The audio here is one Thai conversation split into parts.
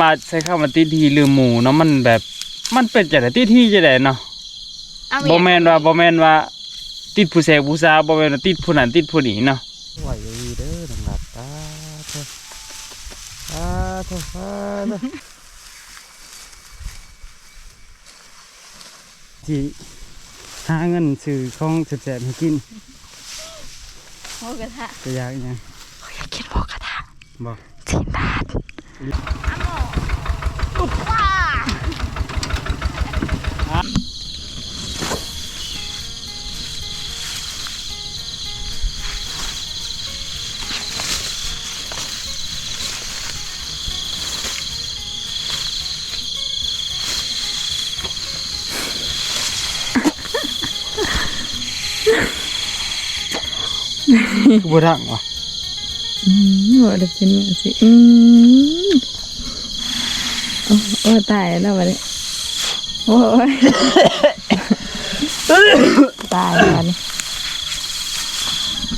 มาใช้คำว่าติดทีลืมหมูเนาะมันแบบมันเป็นจังไดติดทีจังไดเนาะเอาบ่เมียแม่นว่าบ่แม่นว่า ติดผู้แสผู้สาวบ่แม่นว่าติดผู้นั้นติดผู้นี้เนาะไหวอยู่เด้อน้องหลับตาเถอะตาเถอะตาเถอะที่หาเงินซื้อของแซ่บๆให้กินหมูกระทะจะอยากอิหยังอยากกินหมูกระทะบ่ สิบบาทอ้าวอุ๊บว้า คือบ่ดังวะอืมบ่ได้เป็นอย่างสิอืม โอ้โอ้ตายแล้วบัดนี้โอ้ยตายแล้วบัดนี้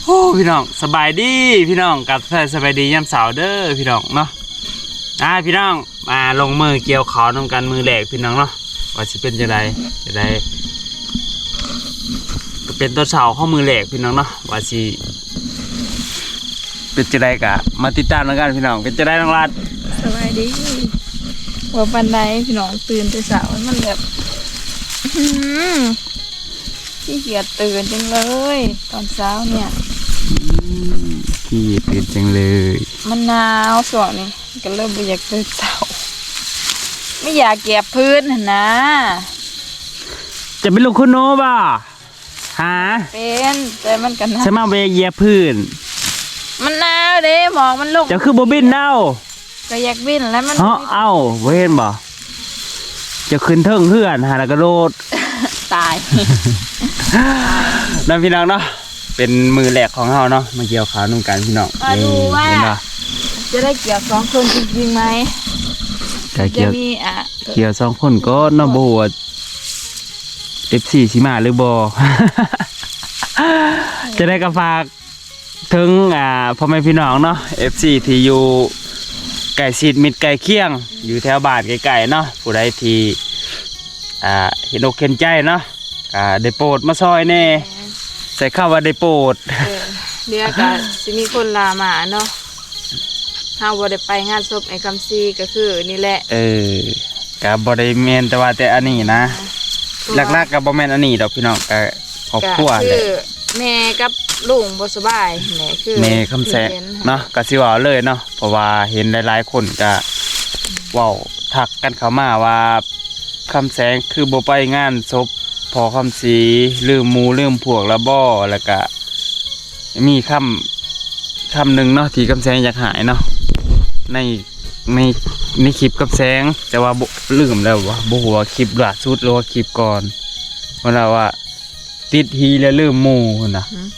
โอ้พี่น้องสบายดีพี่น้องกับสบายดียามเสาร์เด้อพี่น้องเนาะอ่าพี่น้องมาลงมือเกี่ยวขอนำกันมือแหลกพี่น้องเนาะว่าสิเป็นจังไดจะได้ก็เป็นตัวเสาข้อมือแหลกพี่น้องเนาะว่าสิเป็นจังไดกะมาติดตามแล้วกันพี่น้องเป็นจังไดน้องรัดสบายดี ว่าปันใดพี่น้องตื่นแต่เช้ามันแบบอื้อหือขี้เกียจตื่นจังเลย ตอนเช้าเนี่ยพี่ตื่นจังเลย มันหนาวส่วงนี้ก็เริ่มไม่อยากตื่นเช้าไม่อยากเก็บพื้นหั่นนะ จะเป็นลูกคุณโนบ่าหาเป็นแต่มันกันนะใช่มาเวเหยียบพื้น มันหนาวเด้หมอกมันลงเจ้าคือบ่บินเน่า ก็อยากบินแล้วมันเฮาเอ้าบ่เห็นบ่จะขึ้นเทิงเฮือนหาแล้วก็โดดตายน้องพี่น้องเนาะเป็นมือแหลกของเฮาเนาะมาเกี่ยวขาวนุ่งกันพี่น้องมาดูว่า เห็นปะจะได้เกี่ยวสองคนจริงๆไหมก็จะเกี่ยวมีอะเกี่ยวสองคนก็เนาะบ่ฮู้ว่า FC สิมาหรือบ่ จะได้ก็ฝากถึงอ่าพ่อแม่พี่น้องเนาะ FC ที่อยู่ ไก่ชิดมิดไก่เคียง อยู่แถวบ้านไกลๆเนาะผู้ใดที่อ่าเห็นอกเห็นใจเนาะอ่าได้โปรดมาซอยแน่ใส่คำว่าได้โปรดเออเดี๋ยวก็สิมีคนลามาเนาะเฮาบ่ได้ไปงานศพไอ้คำซีก็คือนี่แหละ เออกับบริเมนแต่ว่าแต่อันนี้นะหลักๆกับบอแมนอันนี้ดอกพี่น้องกับครอบครัวก็เลคืยอแม่กับ ลุงบ่สบายแหละคือเมย์คำแสงที่ห็เนาะกสิเว่าเลยเนาะเพราะว่าเห็นหลายๆคนก็เว้าทักกันเข้ามาว่าคำแสงคือบ่ไปงานศพพอคำสีลืมหมูลืมพวกแล้วบ่แล้วก็มีคำคำหนึ่งเนาะที่คำแสงอยากหายเนาะในในในคลิปคำแสง แต่ว่าบ่ลืมแล้วว่าบ่ฮู้ว่าคลิปล่าสุดหรือว่าคลิปก่อนเวลาว่าติดฮีแล้วลืมหมูพุ่นนะหืม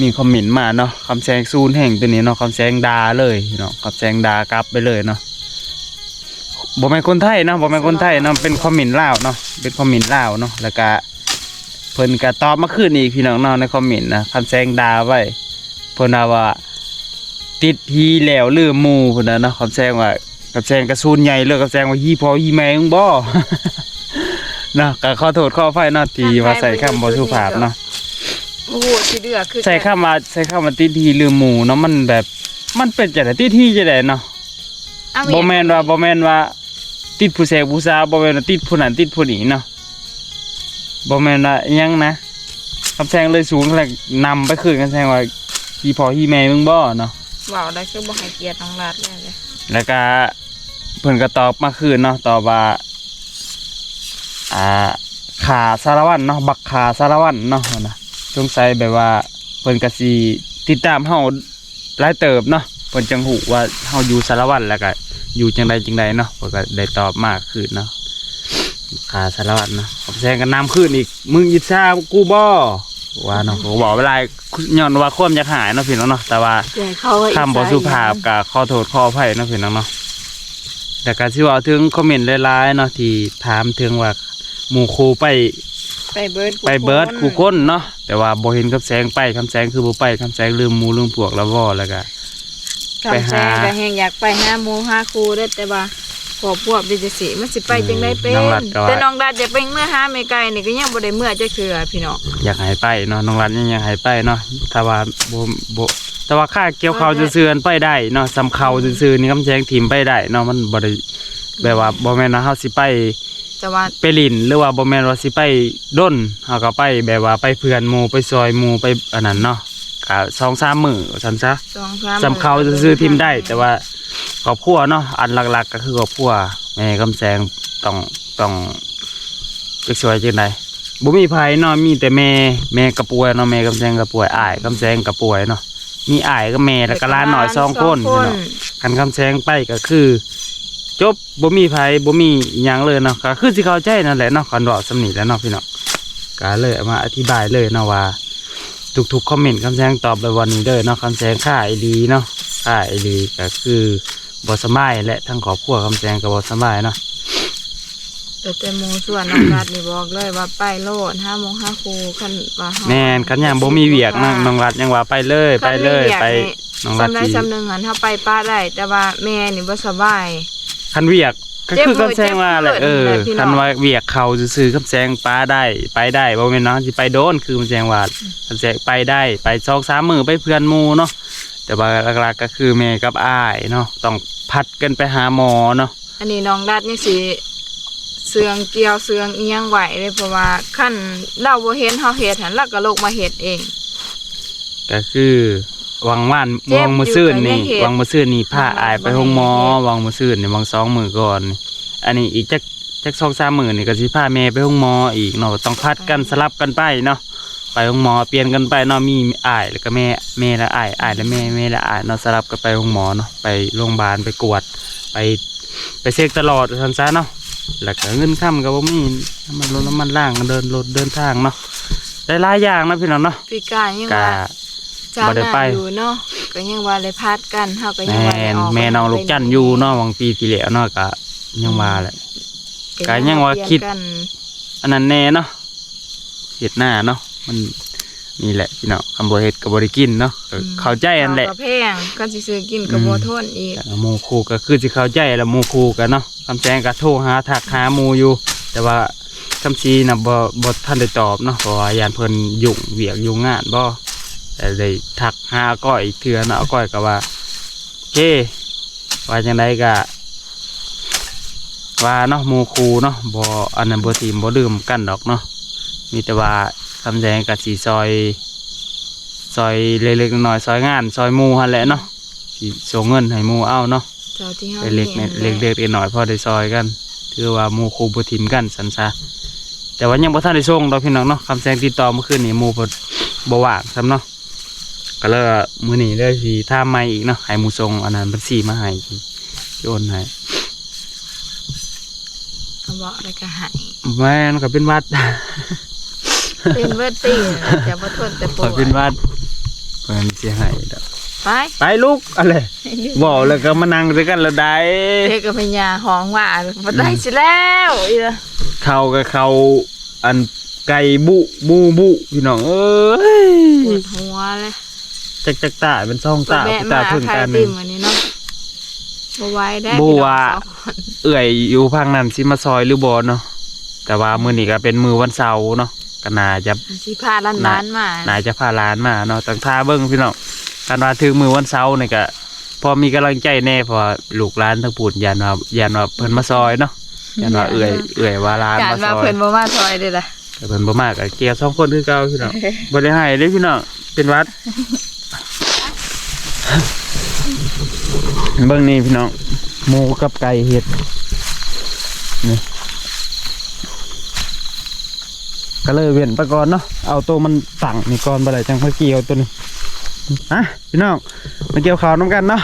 มีคอมเมนต์มาเนาะคำแซงซูนแห่งตัวนี้เนาะคำแซงดาเลยเนาะคำแซงดากลับไปเลยเนาะบ่แม่นคนไทยเนาะบ่แม่นคนไทยเนาะเป็นคอมเมนต์ลาวเนาะเป็นคอมเมนต์ลาวเนาะแล้วก็เพิ่นก็ตอบมาคืนอีกพี่น้องเนาะในคอมเมนต์นะคำแซงดาไว้เพิ่นว่าว่าติดฮีแล้วลืมหมู่เพิ่นน่ะเนาะคำแซงว่าคำแซงกระซูนใหญ่เลยคำแซงว่าฮีพอฮีแมงบ่เนาะก็ขอโทษขออภัยเนาะที่ว่าใส่คำบ่สุภาพเนาะ โอ้โหสิเดือคือใส่ข้ามาใส่ข้ามาติดทีลืมหมูเนาะมันแบบ มันเป็นจังไดติดทีจังไดเนาะเอาบ่เมียแม่นว่าบ่แม่นว่า ติดผู้แสผู้สาวบ่แม่นว่าติดผู้นั้นติดผู้นี้เนาะบ่แม่นว่าอิหยังนะคำแซงเลยสูงแล้วนำไปคืนกันแซงว่าพี่พ่อพี่แม่มึงบ่เนาะ เว้าได้คือบ่ให้เกียรติน้องรัดเลยเลยแล้วก็เพิ่นก็ตอบมาคืนเนาะตอบว่า อ่าขาสารวัตรเนาะบักขาสารวัตรเนาะนะ สงสัยแบบว่าเพิ่นก็สิติดตามเฮาหลายเติบเนาะเพิ่นจังหูว่าเฮาอยู่สารวัตรแล้วก็อยู่จังใดจังใดเนาะเพิ่นก็ได้ตอบมากขึ้นเนาะขาสารวัตรเนาะผมแซงกันน้ำขึ้นอีก มึงอิจฉากูบ่ว่าเนาะเขาบอกเวลาย้อนว่าความอยากหายเนาะพี่น้องเนาะแต่ว่าแกเขาว่าอีคำบอสุภาพกับขอโทษขออภัยเนาะพี่น้องเนาะแต่การที่ว่าถึงคอมเมนต์หลายๆเนาะที่ถามถึงว่าหมู่ครูไป ไปเบิร์ดไปเบิร์ดครูก้นเนาะแต่ว่าบ่เห็นคำแสงไปคำแสงคือบ่ไปคำแสงลืมหมูลืมพวกแล้วบ่แล้วก็ไปคำแซหางก็แหงอยากไปหาหมูหาครูเด้อแต่ว่าขอบพวกเป็นจังซี่มันสิไปจังไดเป็นน้องรัดก็ว่าแต่น้องรัดจะไปเมื่อหาแม่ไก่นี่ก็ยังบ่ได้เมื่อจักเทื่อพี่น้องอยากให้ไปเนาะน้องรันยังอยากให้ไปเนาะถ้าว่าบ่บ่แต่ว่าค่าเกี่ยวเขาวซื่อๆอันไปได้เนาะสำเขาซื่อๆนี่คำแจงทีมไปได้เนาะมันบ่ได้แบบว่าบ่แม่นว่าเฮาสิไป แต่ว่าไปลินหรือว่าบ่แม่นว่าสิไปด้นเฮาก็ไปแบบว่าไปเพื่อนหมู่ไปซอยหมู่ไปอันนั้นเนาะก็2-3มื้อว่าซั่นซะสองสามสำเขาซื่อๆทีมได้ แต่ว่าครอบครัวเนาะอันหลักๆ ก็คือครอบครัวแม่คำแสงต้องต้องจะช่วยจังไดบ่มีไผเนาะมีแต่แม่แม่กระป่วยเนาะแม่คำแสงกระป่วยอ้ายคำแสงกระป่วยเนาะมีอ้ายกับแม่แล้วก็หลานน้อยสองคนสองเนาะคันคำแสงไปก็คือ จบบ่มีไผบ่มีอิหยังเลยเนาะก็คือสิเข้าใจนั่นแหละเนาะคันเว้าสำนีแหล้วเนาะพี่น้องก็เลยเอามาอธิบายเลยเนาะว่าทุกๆคอมเมนต์คำแสงตอบไปวันนี้เด้อเนาะคำแสงค่าไอดีเนาะค่าไอดีก็คือบอสบายและทั้งครอบครัวคำแสงกับบอสบายเนาะแต่แต่หมูส่วนน้องรัดนี่บอกเลยว่าไปโลด5โมง5ครูคันว่าเฮาแม่นคันยังบ่มีเวียกนะน้องรัดยังว่าไปเลยไปเลยคันมีวีกไปนี่น้องรัดสำใดสิสำหนึ่งหันถ้าไปป้าได้แต่ว่าแม่นี่บ่สบาย คันเวียกก็คือเจ็บมือคำแสงว่าแหละเจ็บเออเลือดพี่น้องคันว่าเวียกเขาซื่อๆคำแสงปลาได้ไปได้บ่แม่นเนาะสิไปโดนคือคำแสงว่าคำแสงไปได้ไปสองสามมื้อไปเพื่อนหมู่เนาะแต่ว่าหลักๆก็คือแม่กับอ้ายเนาะต้องพัดกันไปหาหมอเนาะอันนี้น้องรัดยังสิเสืองเกี่ยวเสืองอีหยังไหวเลยเพราะว่าขั้นเราบ่เห็นเฮาเฮ็ดหันเราก็ลงมาเฮ็ดเอง ก็คือ วังว่านเจ็บวังมือซื่นนี่อยู่ก็ยังเห็น วังมือซื่นนี่ผ้าวังอายไปบ่ห้องหมอเห็นวังมือซื่นนี่วังสองมือก่อนนี่อันนี้อีกจักจักสองสามมือนี่ก็สิพาแม่ไปห้องหมออีกเนาะต้องพัดกันสลับกันไปเนาะไปห้องหมอเปลี่ยนกันไปเนาะมีอายแล้วก็แม่แม่และอายอายและแม่แม่และอายเนาะสลับกันไปห้องหมอเนาะไปโรงพยาบาลไปกวด ไปไปเช็คตลอดทันซะเนาะแล้วก็เงินค่ำก็บ่มีน้ำมันรถน้ำมันล่างก็เดินรถเดินทางเนาะได้หลายอย่างนะพี่น้องเนาะพี่กายยังกะว่า จ้าบ่หได้น้าไปอยู่เนาะก็ยังว่าเลยพัดกันเฮาก็ยังแม่ว่าได้นออกแม่น้องลูกจันทร์อยู่เนาะบางปีที่แล้วเนาะก็ยังว่าแหละ ก็ยังว่าคิด เปลี่ยนกันอันนั้นแน่เนาะเห็ดหน้าเนาะมันนี่แหละพี่น้องคำบ่เฮ็ดก็บ่ได้กินเนาะก็เข้าใจอันแหละข้าวก็แพงกันสิซื้อกินก็บ่ทนอีก แต่หมู่ครูก็คือสิเข้าใจแล้วหมู่ครูกันเนาะคำแซงก็โทรหาทักหาหมู่อยู่ แต่ว่าคำซีน่ะบ่บ่ทันได้ตอบเนาะเพราะว่ายานเพิ่นยุ่งเวียกยุ่งงานบ่ แต่ได้ทักหาก้อยอีกเทื่อเนาะก้อยก็ว่าโอเคว่าจังไดก็ว่าเนาะหมูครูเนาะบ่อันนั้นบ่ทีมบ่ดื่มกันดอกเนาะมีแต่ว่าคำแดงกับสีซอย ซอยเล็กๆน้อยๆซอยงาน ซอยหมูหั่นแหละเนาะสิส่งเงินให้หมูเอาเนาะเจ้าที่เฮาเล็กห็นๆเล็กๆน้อยๆพอได้ซอยกันถือว่าหมูครูบ่ทิมกันสันซะแต่ว่ายังบ่ทันได้ส่งดอกพี่น้องเนาะคำแซงติดต่อเมื่อคืนนี้หมูเพิ่นบ่ว่างซ้ำเนาะ ก็เลยว่ามื้อนี้เลยสิถามใหม่อีกเนาะให้หมูส่งอันนั้นบัญชีมาให้สิโอนให้เอาบ่แล้วก็ใหายแม่นก็เป็นหวัด เป็นเบิดตีจะบ่ทนแต่ปขวอดเป็นว่าเพิ่นสิให้ดอกไปไปลูกอะไรบอกแล้วก็มานั่งด้วยกันแล้วได้ เด็กกับพญาห้องว่าบ่ได้สิแล้วอีละเขากับเขาอันไก่บุบูบุพี่น้องเอ้ย ปวดหัวเลย จักจักตาเป็นซ่องตาแม่พี่มาตาพึ่งใครกันติ่มอันนี้เนาะบ่ไหวได้บัพี่วน้องสองคนเอื่อยอยู่พังนั้นสิมาซอยหรือบ่เนาะแต่ว่ามื้อนี้ก็เป็นมือวันเสาร์เนาะก็น่าจะสิพาล้านๆมาน่าจะพาหลานมาเนาะตั้งท่าเบิ่งพี่น้องกันว่าถึงมือวันเสาร์นี่ก็พอมีกำลังใจแน่เพอลูกหลานทั้งปูนยานว่าญาณว่าเพิ่นมาซอยเนาะยานว่าเอื่อยเอื่อยว่าหลานการมาว่าซอยเพิ่นบ่มาซอยเด้อล่ะแต่เพิ่นบ่มากก็เกี่ยวสองคนคือเก่าพี่น้องบ่ได้ให้เด้พี่น้องเป็นหวัด เบิ่งนี่พี่น้องหมูกับไก่เห็ดนี่ก็เลยเวียนไปก่อนเนาะเอาตัวมันตั้งนี่ก่อนบ่ได้จังเมาเกี่ยวตัวนี้ฮะพี่น้องมาเกี่ยวข้าวน้ำกันเนาะ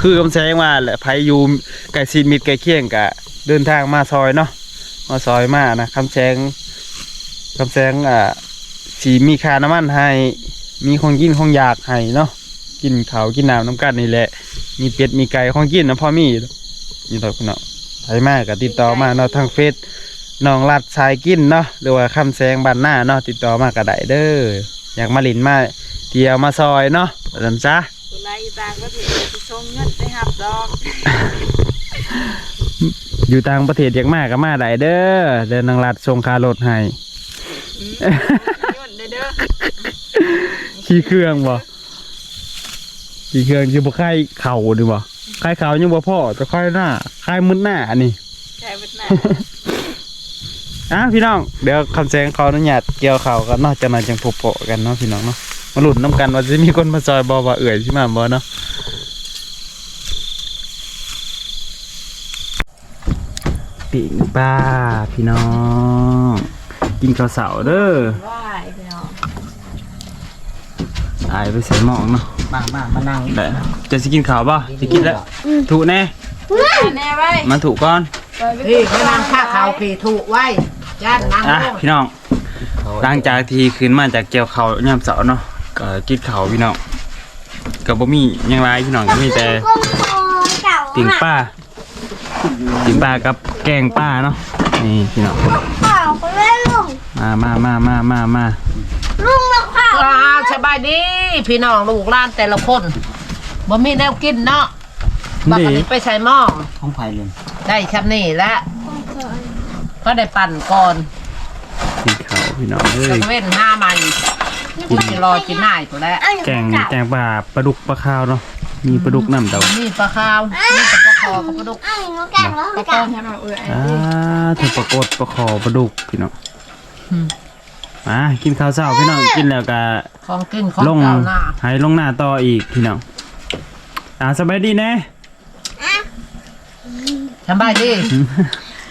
คือกำแสงมาแหละไผยูไก่ซีมิดไก่เคียงกะ เดินทางมาซอยเนาะมาซอยมานะคำแสงคำแสงอ่าสีมีคาน้ำมันให้มีของกินของอยากให้เนาะ กินข้าวกินน้ำน้ำกันนี่แหละ มีเป็ดมีไก่ของกินนะพ่อมีนี่เราพี่น้องใครมากก็ติดต่อมาเนาะทางเฟซน้องรัดสายกินเนาะหรือว่าคำแสงบ้านหน้าเนาะติดต่อมาก็ได้เด้ออยากมาหลินมาเที่ยวมาซอยเนาะว่าซั่นจ้าผู้ใดต่างประเทศสิส่งเงินไปรับดอกอยู่ต่างประเทศอยากมาก็มาได้เด้อเดินนางรัดส่งคารถให้ยุ่นเด้อเด้อขี่เครื่องบ่ ขี่เครื่องจะบ่ค่ายเข่าดีบ่ค่ายเข่ายังบ่พอจะค่ายหน้าค่ายมึนหน้าอันนี้ใช่เบิดหน้าอะพี่น้องเดี๋ยวคำแสงขออนุญาตเกี่ยวเข่าวกันเนาะจะมาจังพบเปะกันเนาะพี่น้องเนาะมาหลุดน้ำกันว่าจะมีคนมาซอยบ่ว่าเอื่อยใช่ไหมาบ่เนาะปิ่งปลาพี่น้อง กินข้าวเสาเด้อว่ายพี่น้องอายไปใส่หมองเนาะ มามามานั่งได้จะสิกินข้าวป่ะจะกินแล้วถูกแน่ แน่ไว้มาถูกก่อนไปไปพี่เขานั่งข้าเขาพี่ถูกไว้ย่านนั่งอะลงพี่น้องหลังจากที่ขึ้นมาจากเกี่ยวเขาวยามเสาร์เนาะก็กินข้าวพี่น้องก็บ่มีหยังไรพี่น้องก็มีแต่ติ่งป้าติ่งป้ากับแกงป้าเนาะนี่พี่น้อง เปล่าก็ไม่ลุงมามามามามามาลุงมาเปล่า อ่าสบายดีพี่น้องลูกหล้านแต่ละคนบ่มีแนวกินเนาะบักนี่อันนี้ไปใส่หม้อของไผ่เลยได้ชับนี่แล้วก็ได้ปั่นก่อนกินข้าวพี่น้องเอ้แล้วยก็เว้นห้าใหม่กูจะรอกินหน้าตัวแล้วแกงแกงปลาปลาดุกปลาข้าวเนาะมีปลาดุกน้ำเดานี่ปลาขาวนี่ปลาคอกับปลาดุกไอ้หนูแก่แล้วตะจ้ะโกนให้มาเอ้ยอ่าถึงปลากดปลาคอปลาดุกพี่น้อง มากินข้าวเช้าพี่น้องกินแล้วก็ของกินของลงเก่าหน้าให้ลงหน้าต่ออีกพี่น้องอ่าสบายดีแน่สบายดี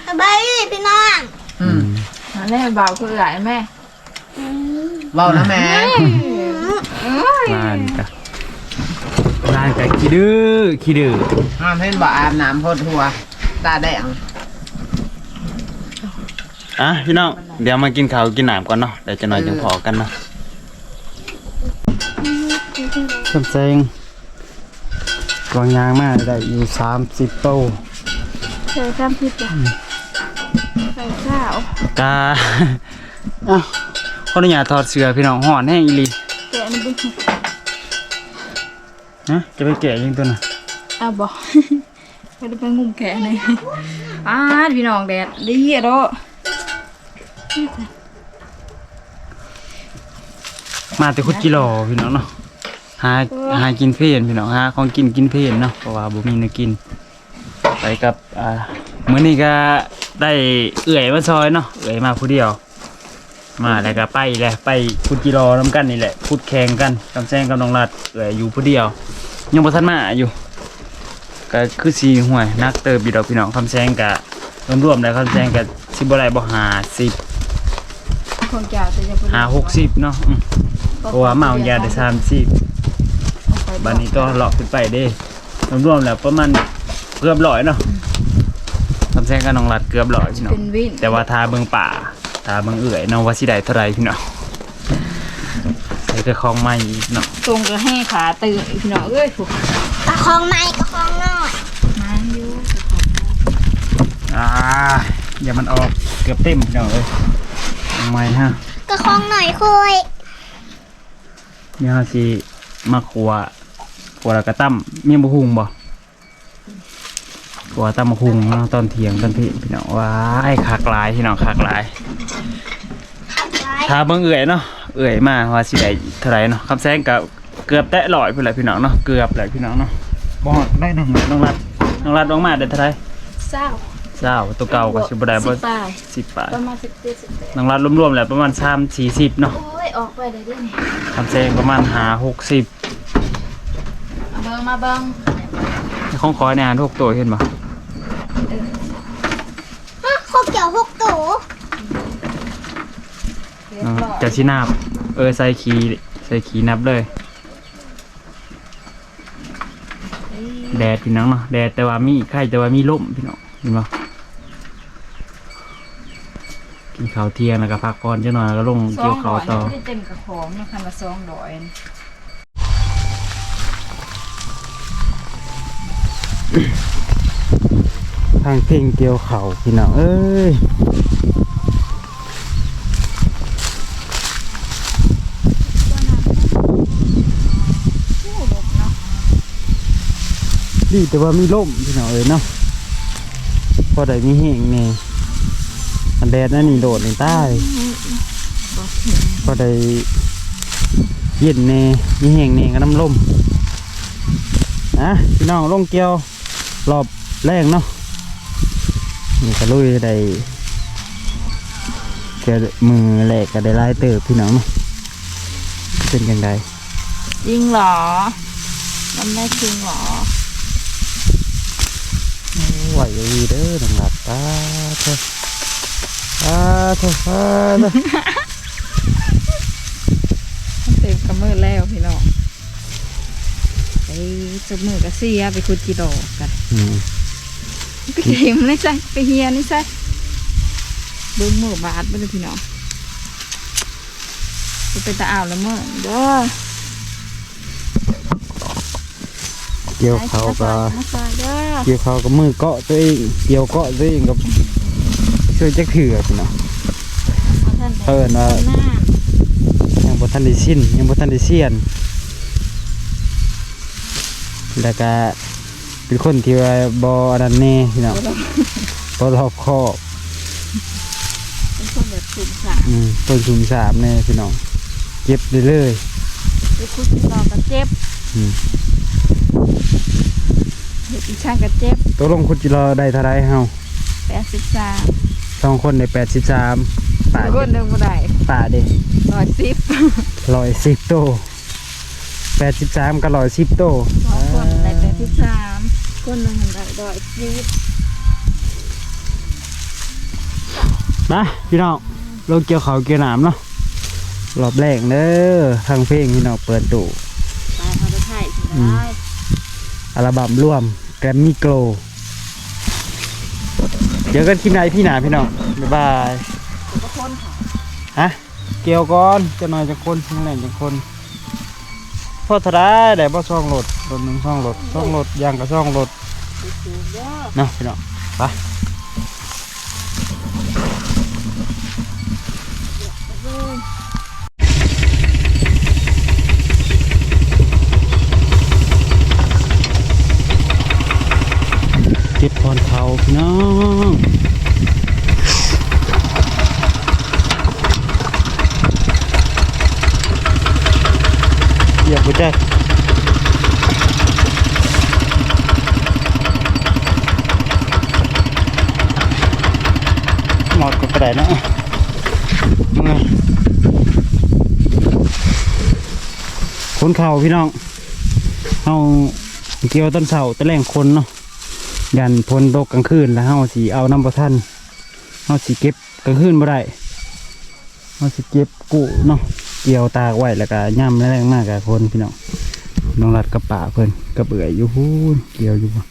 สบายดีพี่น้องอืมมาแน่เบาคือหลายแม่เว้านะแม่ลานกะลานกะขี้ดื้อขี้ดื้อห้ามเห็นบ่อาบน้ำพ่นหัวตาแดง อะพี่น้องเดี๋ยวมากินข้าวกินน้ำก่อนเนาะเดี๋ยวจะหน่อยจึงพอกันเนาะคำเซงกวางยางมากได้อยู่สามสิบโตใส่ข้ามพิษจ้ะใส่ข้าวกาอ้าวขออนุญาตถอดเสื้อพี่น้องห่อนแห้งอีหลีแกะนี่บุ้งนะจะไปแกะยังตัวน่ะอ้าวบอกไม่ได้ไปงุ่มแกะเลยอ้าพี่น้องแดดดีอะเด้อ มาแต่คุดกิโลพี่น้องเนาะหาหากินเพลนพี่น้องหาของกินกินเพลนเนาะเพราะว่าบ่มีเนื้อกิน ไปกับอ่ามื้อนี้ก็ได้เอื่อยมาซอยเนาะเอื่อยมาผู้เดียว มาแล้วก็ไปแหละไปคุดกิโลน้ำกันนี่แหละคุดแข่งกันกำแซงกับน้องรัดเอื่อยอยู่ผู้เดียว ยังบ่ทันมาอยู่ก็คือสีห่วยนักเติบอยู่ดอกพี่น้องคำแซงกะรวมๆแล้วคำแซงกะสิบ่ได้บ่หาสิบ ของจ่าแต่จะหาหกสิบเนาะอืมเพราะว่าเมายาได้สามสิบบัดนี้ก็เลาะขึ้นไปเด้รวมๆแล้วประมาณเกือบร้อยเนาะคำแซงกับน้องรัดเกือบร้อยพี่น้องเป็นวินแต่ว่าทาเบิงป่าทาเบิงเอื่อยเนาะว่าสิได้เท่าไหรพี่น้องใส่กระคองไม้อีกเนาะตรงกระแห้งขาตื่นพี่น้องเอ้ยผูกกระคองไม้กระคองน้อยมาอยู่อ่าอย่ามันออกเกือบเต็มพี่น้องเอ้ยเอา ไม้ฮะกระคองหน่อยคุยเดี๋ยวเราสิมาขัวขัวแล้วก็ตั้มมีบะฮุงบ่ขัวตั้มบะฮุงเนาะตอนเที่ยงตอนพี่พี่น้องว้ายขากหลายพี่น้องขากหลายร้ายถ้าเบิ่งเอื่อยเนาะเอื่อยมาว่าสิได้เท่าไหร่เนาะคำแซงกับเกือบแตะร้อยพุ่นแหละพี่น้องเนาะเกือบแหละพี่น้องเนาะบ่ฮอดได้น้องน้องรัดน้องรัดลงมาได้เท่าไหร่เศร้า เจ้าตัวเก่าก็สิบ่ได้บ่สิบปลาย สิบบาทประมาณสิบเจ็ดสิบแปดน้องรัดรวมๆแล้วประมาณ3 40เนาะโอ้ย ออกไปได้ด้วยนี่คำแซงประมาณ5 60 เอาเบิ่งมาเบิ่งของขอในอาหารทุกตัวเห็นบ่ฮะหกเกี่ยวหกตูเรียบอ่าร้อยจะสินับ เออใส่ขีใส่ขีนับเลย แดดพี่น้องเนาะแดดแต่ว่ามีไข่แต่ว่ามีลมพี่น้องเห็นบ่ กินข้าวเที่ยงแล้วก็พักผ่อนจักหน่อยแล้วก็ลงสอเกี่ยวงข้าร้วอยต่อไม่ได้เต็มกระของนะคันละสองร้อยทางเพ่งเกี่ยวเข่าพี่น้องเอ้ยดีแต่ว่ามีลมพี่น้องเอ้ยเนาะอได้มีแห้งแน่ อันแดดนั่นนี่โดดในใต้พอได้เย็นแน่มีแห้งแน่กับน้ำลมนะพี่น้องลงเกี่ยวรอบแรกเนาะนี่ก็ลุยได้เกี่ยวมือแรกก็ได้ไล่เติบพี่น้องเนาะเป็นยังไงจริงเหรอมันได้จริงเหรอไหวดีเด้อหนังหลับตาเถอะตาเถอะตาเถอะมันเต็มกับมือแล้วพี่น้องไปจบมือกับเสียไปคุดกิโลกันอืมไปเข็มนี่ใช่ไปเฮียนี่ใช่เบิ้งมือบาดไปเลยพี่น้องไปไปตาอ่าวแล้วเมื่อเด้อเกี่ยวเขาก็มาใส่เด้อเกี่ยวเขาก็มือเกาะตัวเองเกี่ยวเกาะตัวเองกับ ช่วยจักเถื่อพี่น้องเอาท่นว่ายังบ่ทันได้สิ้นยังบ่ทันได้เสียน แล้วก็เป็นคนที่ว่าบ่อันนั้นแน่พี่น้องบ่รอบคอบเป็นคนแบบสุ่มสามอืมต้นชุมสามแน่พี่น้องเก็บได้เลยไปคุดกิโลกับเจ็บอืมเด็กอีช่างกับเจ็บตกลงคุณจิรอได้เท่าไรเฮาแปดสิบสาม สองคนในแปดสิบสามป่าคนหนึ่งบ่ได้ป่าเด้ร้อยสิบร้อยสิบโตแปดสิบสามกับร้อยสิบโตสองคนได้แปดสิบสามคนหนึ่งได้ร้อยสิบมาพี่น้องลงเกี่ยวเขาวเกี่ยวหนามเนาะรอบแรกเด้อทางเพลงพี่น้องเปิดตู้ไปเขาจะถ่ายสิอืมได้อัลบั้มร่วมแกรมมี่โกล เดี๋ยวกันคลิปไหนพี่หนาพี่น้องบ๊ายบายก็คนค่ะฮะเกี่ยวก่อนจะหน่อยจะคนทั้งแหล่งจะคนพอทรายได้บ่ช่องรถรถหนึ่งช่องรถช่องรถยางกับช่องรถสูงเด้อเนาะพี่น้องไปเก็บพรเขาพี่น้องเหยียบหัวใจหมด ก็ได้เนาะคนเข่าพี่น้องเอาเกี่ยวต้นเสาตะแรงคนเนาะยันพลตกกลางคืนแล้วเฮาสีเอาน้ำประทันเฮาสีเก็บกลางคืนบ่ได้เฮาสิเก็บกูเนาะเกี่ยวตากไว้แล้วก็ย่ำแรงมากกับคนพี่น้องน้องรัดกับป่าเพิ่นกับเอื่อยอยู่พูเกี่ยวอยู่บ่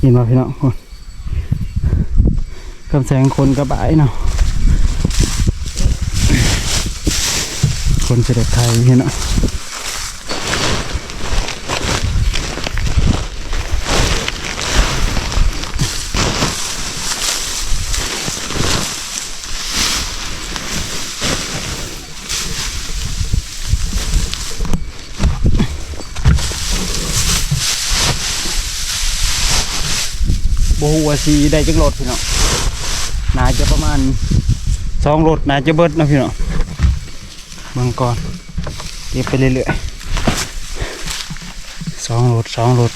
เห็นบ่พี่น้องคน กำแสงคนกระบายเนาะคนเสด็จไทยเห็นเนาะโบหัวาสีได้จักรถพี่น้องน่า จะประมาณสองรถน่าจะเบิดนะพี่เนาะเมืองก่อนเก็บไปเรื่อยๆสองรถสองรถ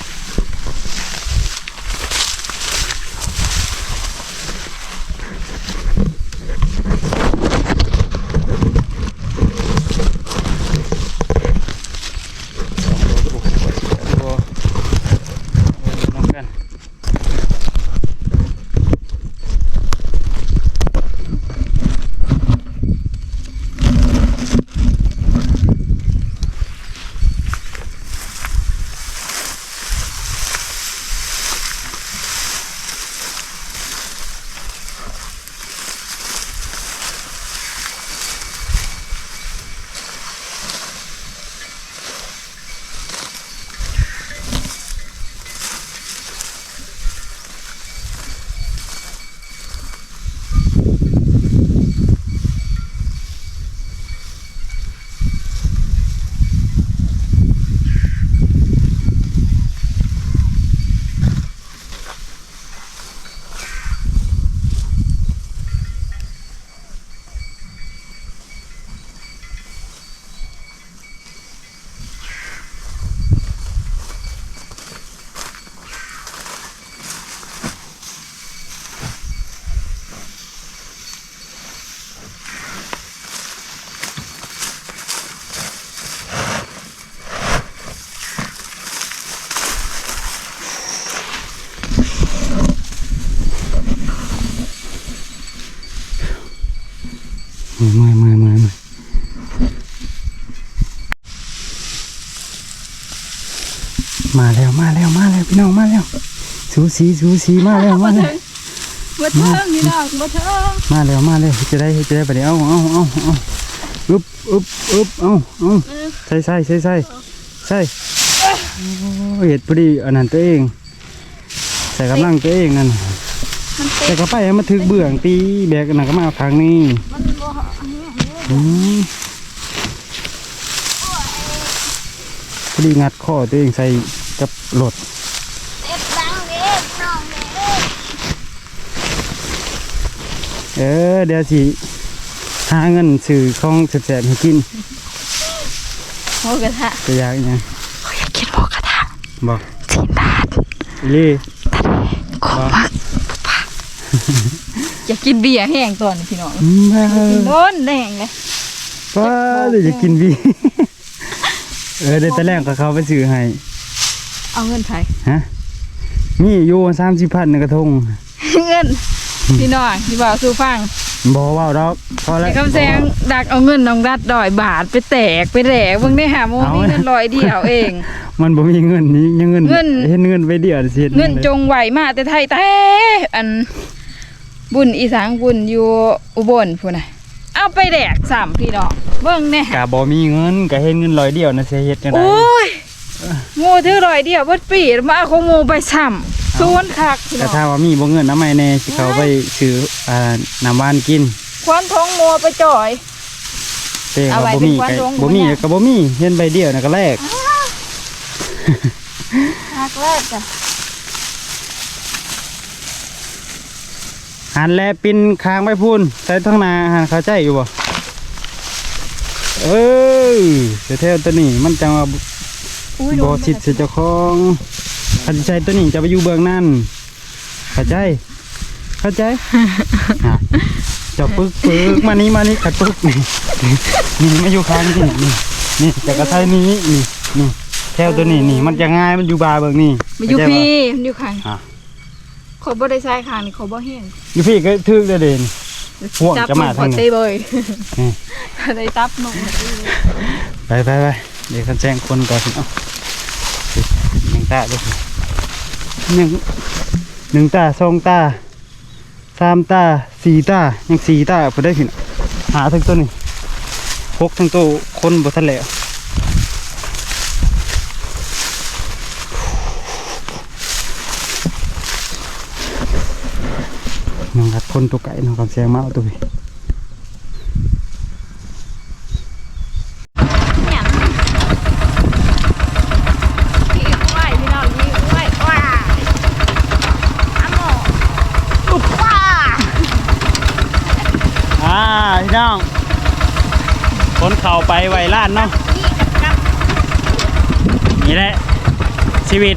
มาแล้วมาแล้วมาแล้วพี่น้องมาแล้ว สูสีสูสีมาแล้วมาแล้วบ่เทิงนี่น้องบ่เทิงมาแล้วมาแล้วจะได้จะได้ไปเดี๋ยวเอาเอาเอาเอาอึบอึบอึบเอาเอาใส่ใส่ใส่ใส่ใส่โอ้ยเห็ดพอดีอันนั้นตัวเองใส่กำลังตัวเองนั่นมันเต็แต่มก็ไปให้มาถึกเบื้องตีแบกนั่นก็มาเอาทางนี้มันบ่อืมพอดีงัดข้อตัวเองใส่ กับรถเอ็ดบังเด็กน้องเด็กเออเดี๋ยวสิหาเงินซื้อของแสบๆให้กินหมูกระทะจะอยากอหยังอยากกินหมูกระทะบอกสิบบาทอีหลี่ขอพักอยากกินเบียร์แห้งตอนนี้พี่น้องอืมบ้ากินโดนแดงเลยป้าเดี๋ยวจะกินบีเออเดี๋ยวแต่แรกก็เขาไปซื้อให้ เอาเงินไทยฮะมีอยู่สามสิบพันในกระทงเงินพี่น้องที่บอกสู่ฟังบอว่าดอกพอแล้วไอ้คำแซงดักเอาเงินน้องรัดดอยบาทไปแตกไปแหลกเบิ่งได้หาโมมีเงินร้อยเดียวเอง มันบ่มีเงินนี่ยังเงินเงินเห็นเงินไปเดียวสิฮ็ดเงินลยจงไหวมาแต่ไทยแต่อันบุญอีสานบุญอยู่อุบลพุ่นน่ะเอาไปแดกสามพี่น้องเบิ่งแน่กะบ่มีเงินก็เห็นเงินร้อยเดียวนะเสียเฮ็ดจังไดโอ้ย โง่ถือร้อยเดียวเบิดปีมาเอาของโง่ไปซ้ำส่วนคักพี่แต่น้องถ้าว่ามีบ่เงินน้ำไม่แน่สิเขาไปซื้ออ่าน้ำหวานกิน ควันท้องโง่ไปจ่อยแต่เอาว่าไว้บ่มีเป็นควันก็หลวงบ่มีบ่ยากก็บ่มีเห็นใบเดียวน่ะก็แลกคักแรกจ้ะหันแลปินค้างไว้พูนใส่ทั้งหนาหันเข้าใจอยู่บ่เออแต่แถวตัวนี้มันจังว่าอุ้ยโด บ่นสิทธิ์สิเจ้าของคันสิใช้ตัวนี้จะไปอยู่เบื้องนั่นเข้าใจ เข้าใจฮะเจะปึกปึกมานี่มานี่ขัดปึกนี่นี่มาอยู่ข้างนี่นี่นี่แต่กระไทยนี้นี่นี่แถวตัวนี้นี่ มันจะง่ายมันอยู่บาเบิ่งนี่มาอยู่เข้าใจพี่บ่มันอยู่ข้างอะขอบ่ได้ใส่ข้างนี่ขอบ่แห้งอยู่พี่ก็ทึกได้เด่นห่วงจะมาทางนี้จับมือขอเตะเบยนี่ได้ตับนมไปไปไป เดี๋ยวกันแจ้งคนก่อนเอ้าสิหนึ่งตาด้วยหนึ่งหนึ่งตาสองตาสามตาสี่ตายังสี่ตาพอได้ผิดหาทั้งตัวนี่พกทั้งตัวคนบ่ทันแล้วน้องกัดคนตัวไก่น้องกับแซงมาเอาตัวพี่พี่ไหวพี่น้องพี่ไหวว้าอ้ำอุ๊บว้า อ่าพี่น้องค นเข่าไปไวล้านเนาะนี่แหละชีวิต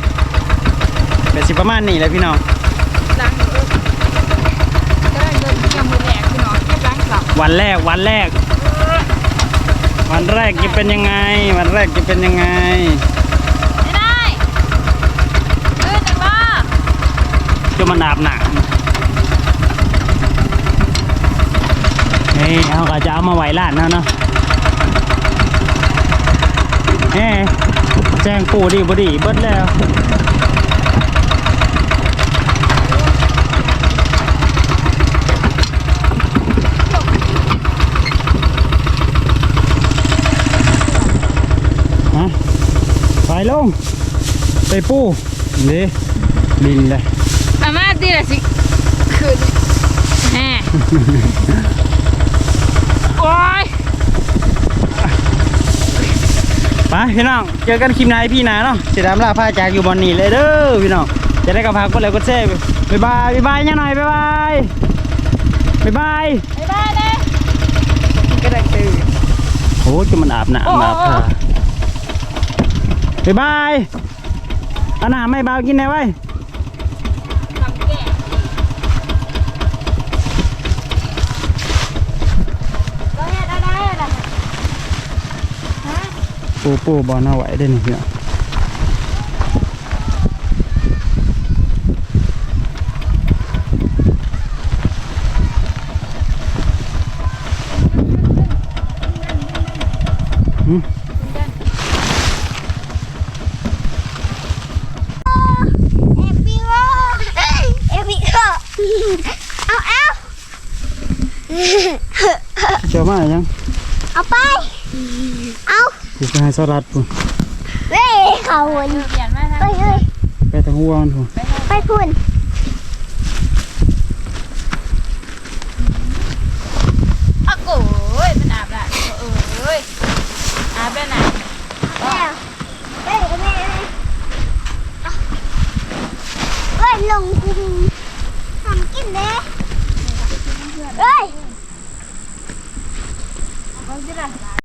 เป็นสิประมาณนี้แหละพี่น้องล้างมือก็ได้เดินยังมือแหลกพี่น้องวันแรกวันแรก วันแรกจะเป็นยังไง วันแรกจะเป็นยังไงไม่ได้เดินแต่ว่าจะมาอาบหนักนี่เขาก็จะเอามาไว้ล้านเนาะเนาะ เอ๊ะแจ้งปู่ดีบดีเบิดแล้วฮะไปลงไปปูนี่ดินเลยอามาตีละสิคืนแหมโอ้ย ไปพี่น้องเจอกันคลิปหนายพี่นาเนาะจะดำลาผ้าจากอยู่บอนนี่เลยเด้อพี่น้องจะได้กับพักก็เลยก็เซ่บ๊ายบายบ๊ายบายยังหน่อยบ๊ายบายบ๊ายบายบ๊ายบายนะกระดักตื่นโอ้จะมันอาบน้ำโอ้อาบผ้าบ๊ายบายเอาหน้าไม่เบากินได้ไว้ ปูปูบอลเอาไว้ได้หนึ่งเนี่ยเจ้ามาอย่างเอาไป สิไปให้สลัดพุ่นเว้ยเขาวนเปลี่ยนมาทางไปเลยไปทางหัวมันพุ่นไปพุ่น